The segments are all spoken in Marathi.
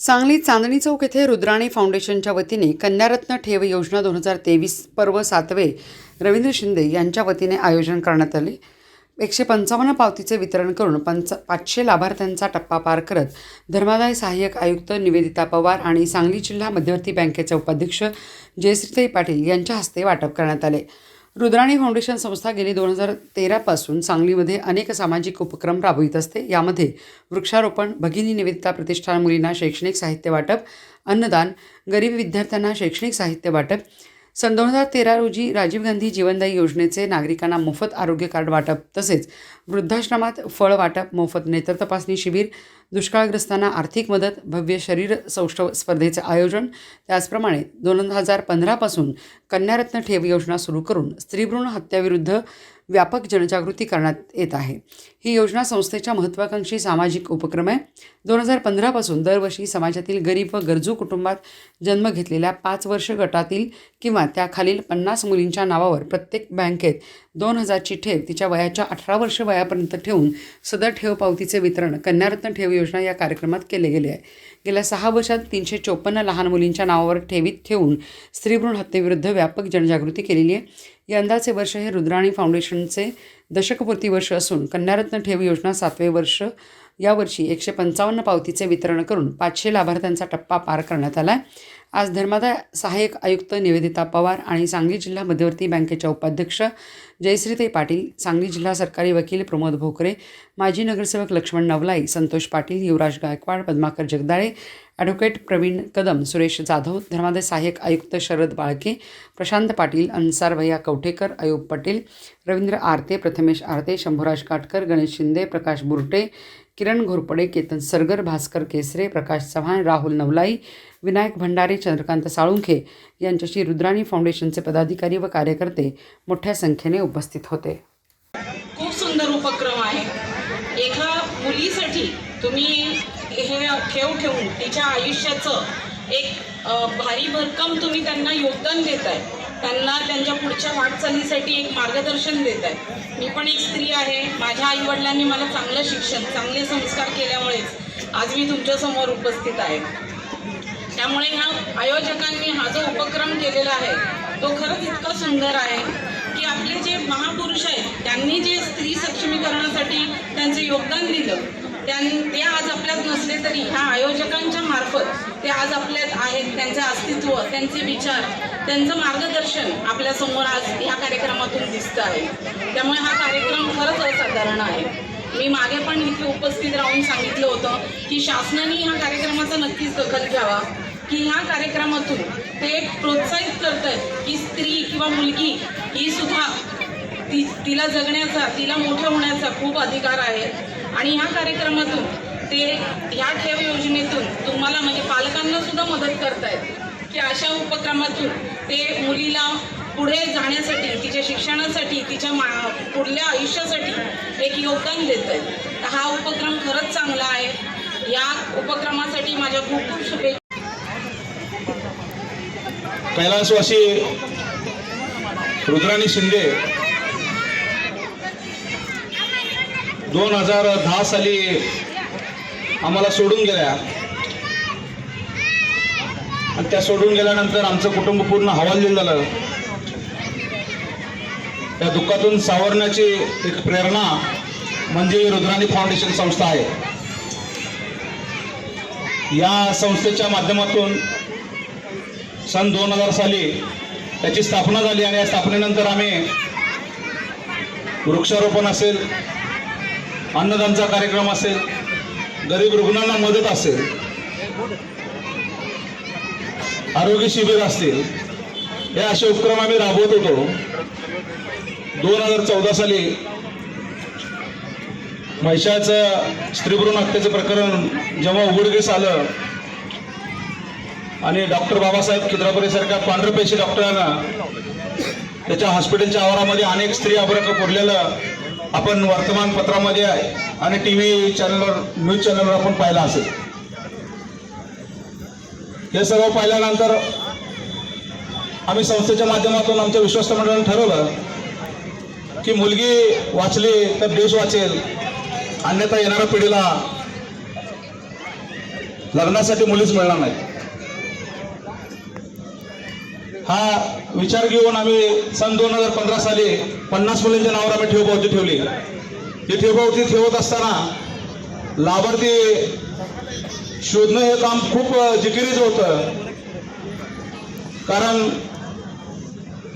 सांगली चांदणी चौक येथे रुद्राणी फाउंडेशनच्या वतीने कन्यारत्न ठेव योजना दोन हजार तेवीस पर्व सातवे रवींद्र शिंदे यांच्या वतीने आयोजन करण्यात आले. एकशे पंचावन्न पावतीचे वितरण करून पंच पाचशे लाभार्थ्यांचा टप्पा पार करत धर्मादाय सहाय्यक आयुक्त निवेदिता पवार आणि सांगली जिल्हा मध्यवर्ती बँकेचे उपाध्यक्ष जयश्रीताई पाटील यांच्या हस्ते वाटप करण्यात आले. रुद्राणी फाउंडेशन संस्था गेली दोन हजार तेरापासून सांगलीमध्ये अनेक सामाजिक उपक्रम राबवित असते. यामध्ये वृक्षारोपण भगिनी निवेदिता प्रतिष्ठान मुलींना शैक्षणिक साहित्य वाटप अन्नदान गरीब विद्यार्थ्यांना शैक्षणिक साहित्य वाटप सन दोन हजार तेरा रोजी राजीव गांधी जीवनदायी योजनेचे नागरिकांना मोफत आरोग्य कार्ड वाटप तसेच वृद्धाश्रमात फळ वाटप मोफत नेत्र तपासणी शिबिर दुष्काळग्रस्तांना आर्थिक मदत भव्य शरीर सौष्ठव स्पर्धेचे आयोजन त्याचप्रमाणे दोन हजार पंधरापासून कन्यारत्न ठेव योजना सुरू करून स्त्रीभ्रूण हत्याविरुद्ध व्यापक जनजागृती करण्यात येत आहे. ही योजना संस्थेच्या महत्त्वाकांक्षी सामाजिक उपक्रम आहे. दोन हजार पंधरापासून दरवर्षी समाजातील गरीब व गरजू कुटुंबात जन्म घेतलेल्या पाच वर्ष गटातील किंवा त्याखालील पन्नास मुलींच्या नावावर प्रत्येक बँकेत दोन हजारची ठेव तिच्या वयाच्या अठरा वर्ष वयापर्यंत ठेवून सदर ठेव पावतीचे वितरण कन्यारत्न ठेव योजना या कार्यक्रमात केले गेले आहे. गेल्या सहा वर्षात तीनशे चोपन्न लहान मुलींच्या नावावर ठेवीत ठेवून स्त्रीभ्रूण हत्येविरुद्ध व्यापक जनजागृती केलेली आहे. यंदाचे वर्ष हे रुद्राणी फाउंडेशनचे दशकपूर्ती वर्ष असून कन्यारत्न ठेव योजना सातवे वर्ष यावर्षी एकशे पंचावन्न पावतीचे वितरण करून पाचशे लाभार्थ्यांचा टप्पा पार करण्यात आला आहे आज धर्मादाय सहाय्यक आयुक्त निवेदिता पवार आणि सांगली जिल्हा मध्यवर्ती बँकेच्या उपाध्यक्ष जयश्रीताई पाटील सांगली जिल्हा सरकारी वकील प्रमोद भोकरे माजी नगरसेवक लक्ष्मण नवलाई संतोष पाटील युवराज गायकवाड पद्माकर जगदाळे ॲडव्होकेट प्रवीण कदम सुरेश जाधव धर्मादाय सहाय्यक आयुक्त शरद बाळके प्रशांत पाटील अन्सार भैया कवठेकर अयूब पटेल रवींद्र आरते प्रथमेश आरते शंभूराज काटकर गणेश शिंदे प्रकाश बुरटे किरण घोरपडे केतन सरगर भास्कर केसरे प्रकाश चव्हाण राहुल नवलाई विनायक भंडारे चंद्रकांत साळुंखे यांच्याशी रुद्राणी फाउंडेशनचे पदाधिकारी व कार्यकर्ते मोठ्या संख्येने उपस्थित होते. खूप सुंदर उपक्रम आहे. एका मुलीसाठी तुम्ही हे ठेव ठेवून तिच्या आयुष्याचं एक भारी भरकम तुम्ही त्यांना योगदान देत आहे त्यांना त्यांच्या पुढच्या वाटचालीसाठी एक मार्गदर्शन देत आहे. मी पण एक स्त्री आहे. माझ्या आईवडिलांनी मला चांगलं शिक्षण चांगले संस्कार केल्यामुळेच आज मी तुमच्यासमोर उपस्थित आहे. त्यामुळे ह्या आयोजकांनी हा जो उपक्रम केलेला आहे तो खरंच इतका सुंदर आहे की आपले जे महापुरुष आहेत त्यांनी जे स्त्री सक्षमीकरणासाठी त्यांचं योगदान दिलं त्यां ते आज आपल्यात नसले तरी ह्या आयोजकांच्या मार्फत ते आज आपल्यात आहेत. त्यांचं अस्तित्व त्यांचे विचार त्यांचं मार्गदर्शन आपल्यासमोर आज ह्या कार्यक्रमातून दिसतं आहे. त्यामुळे हा कार्यक्रम खरंच असाधारण आहे. मी मागे पण इथे उपस्थित राहून सांगितलं होतं की शासनाने ह्या कार्यक्रमाचा नक्कीच दखल घ्यावा की ह्या कार्यक्रमातून ते प्रोत्साहित करत आहेत की स्त्री किंवा मुलगी ही सुद्धा ती तिला जगण्याचा तिला मोठं होण्याचा खूप अधिकार आहे. आणि ह्या कार्यक्रमातून ते ह्या ठेव योजनेतून तुम्हाला म्हणजे पालकांना सुद्धा मदत करतायत. की अशा उपक्रमातून ते मुलीला पुढे जाण्यासाठी तिच्या शिक्षणासाठी तिच्या मा पुढल्या आयुष्यासाठी एक योगदान देत आहे तर हा उपक्रम खरंच चांगला आहे. या उपक्रमासाठी माझ्या खूप खूप शुभेच्छा. कैलासवासी रुद्राणी शिंदे दोन हजार दहा साली आम्हाला सोडून गेल्या. आणि त्या सोडून गेल्यानंतर आमचं कुटुंब पूर्ण हवालदिल झालं. त्या दुःखातून सावरण्याची एक प्रेरणा म्हणजे रुद्राणी फाउंडेशन संस्था आहे. या संस्थेच्या माध्यमातून सन दोन हजार साली त्याची स्थापना झाली आणि या स्थापनेनंतर आम्ही वृक्षारोपण असेल अन्नदानचा कार्यक्रम असेल गरीब रुग्णांना मदत असेल आरोग्य शिबिर असतील हे असे उपक्रम आम्ही राबवत होतो. दोन हजार चौदा साली महिषाचं स्त्रीभ्रूण हत्येचं प्रकरण जेव्हा उघडकीस आलं आणि डॉक्टर बाबासाहेब खिद्रापुरेसारख्या पांढरपेशी डॉक्टरांना त्याच्या हॉस्पिटलच्या आवारामध्ये अनेक स्त्री अपरक पुरलेलं आपण वर्तमानपत्रामध्ये आणि टी व्ही चॅनलवर न्यूज चॅनलवर आपण पाहिलं असेल. हे सर्व पाहिल्यानंतर आम्ही संस्थेच्या माध्यमातून आमच्या विश्वस्त मंडळाने ठरवलं की मुलगी वाचली तर देश वाचेल. अन्यथा येणाऱ्या पिढीला लग्नासाठी मुलीच मिळणार नाही हा विचार घेऊन आम्ही सन दोन हजार पंधरा साली पन्नास मुलींच्या नावावर आम्ही ठेवपावती ठेवली. ही ठेवपावती ठेवत असताना लाभार्थी शोधणं हे काम खूप जिकिरीचं होतं. कारण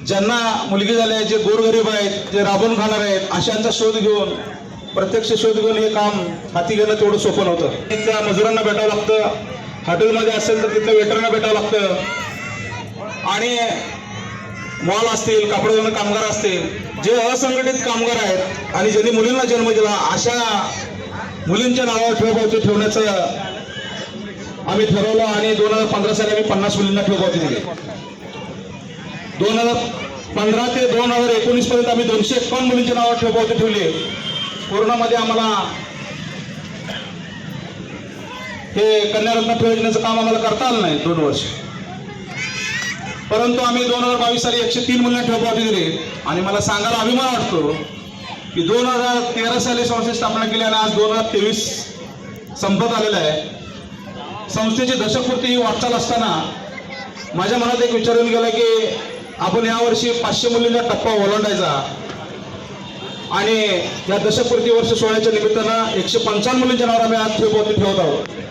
ज्यांना मुलगी झाले जे गोरगरीब आहेत जे राबून खाणार आहेत अशांचा शोध घेऊन प्रत्यक्ष शोध घेऊन हे काम हाती घेणं तेवढं सोपं नव्हतं. तिथल्या मजुरांना भेटावं लागतं. हॉटेलमध्ये असेल तर तिथल्या वेटरांना भेटावं लागतं. आणि मॉल असतील कापड कामगार असतील जे असंघटित कामगार आहेत आणि ज्यांनी मुलींना जन्म दिला अशा मुलींच्या नावावर ठेवपावती ठेवण्याचं आम्ही ठरवलं आणि दोन हजार पंधरा साली आम्ही पन्नास मुलींना ठेवपावती दिली. दोन हजार पंधरा ते दोन हजार एकोणीस पर्यंत आम्ही दोनशे एकावन्न मुलींच्या नावावर ठेवपावती ठेवली. कोरोनामध्ये आम्हाला हे कन्यारत्न ठेव योजनेचं काम आम्हाला करता आलं नाही दोन वर्ष. परंतु आम्ही दोन हजार बावीस साली एकशे तीन मुलींना ठेवपावती दिली. आणि मला सांगायला अभिमान वाटतो की दोन हजार तेरा साली संस्थेची स्थापना केली आणि आज दोन हजार तेवीस संपत आलेला आहे. संस्थेची दशकपूर्ती ही वाटचाल असताना माझ्या मनात एक विचारून गेला की आपण यावर्षी पाचशे मुलींचा टप्पा ओलांडायचा. आणि या दशकपूर्ती वर्ष सोहळ्याच्या निमित्तानं एकशे पंचावन्न मुलींच्या नावावर आम्ही आज ठेवपावती ठेवत आहोत.